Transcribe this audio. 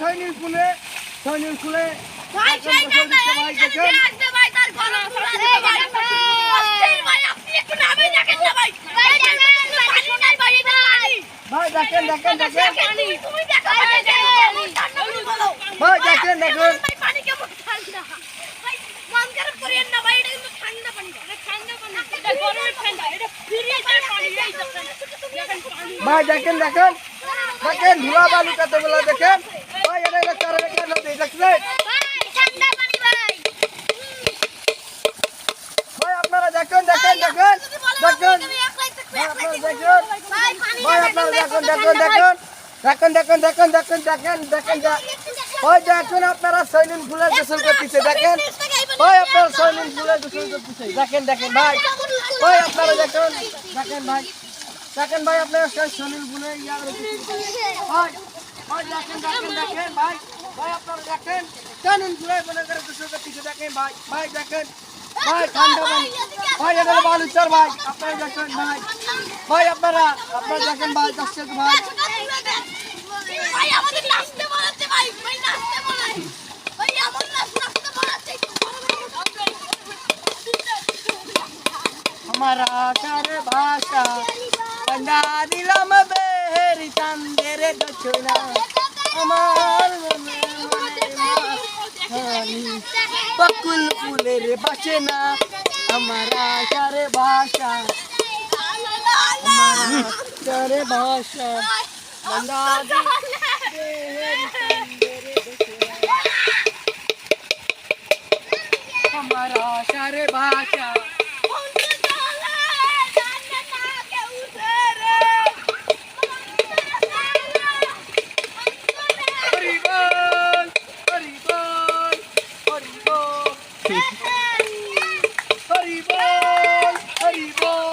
ছয় নিউজ স্কুলে ছয় নিউজ স্কুলে ভাই দেখেন। দেখেন দেখেন ভাই। দেখেন দেখেন ভাই দেখেন। দেখেন। দেখেন মন ধুলা বালু কতগুলো দেখেন ভাই এটা এটা চার রেখা নদী দেখছেন ভাই আপনারা দেখেন দেখেন দেখেন দেখেন ভাই আপনারা দেখেন দেখেন দেখেন দেখেন দেখেন দেখেন দেখেন দেখেন দেখেন ভাই দেখেন আপনারা সুইমিং পুলে গোসল করতেছে দেখেন ভাই আপনারা সুইমিং পুলে গোসল করতেছে দেখেন দেখেন ভাই ভাই আপনারা দেখেন দেখেন ভাই দেখেন ভাই আপনারা সুইমিং পুলে ইয়ার ভাই ভাই দেখেন দেখেন দেখেন ভাই ভাই আপনারা দেখেন সুইমিং পুলে মনে করে গোসল করতেছে দেখেন ভাই ভাই দেখেন ভাই ঠান্ডা পানি ভাই এটা হলো বালুচর ভাই আপনারা দেখেন ভাই ভাই আপনারা আপনারা দেখেন ভাই দর্শক ভাই ভাই আমাদের নাচতে বলাচ্ছে ভাই ভাই নাচতে বলাই ভাই এমন নাচ নাচতে বলাচ্ছে हमारा कर भाषा পান্ডা দিলাম বের চান্দের দচনা আমার বকুল ফুলের বাসে না আমার আশার ভাষা। আমার ভাষা। পান্ডা আমার ভাষা। hey boys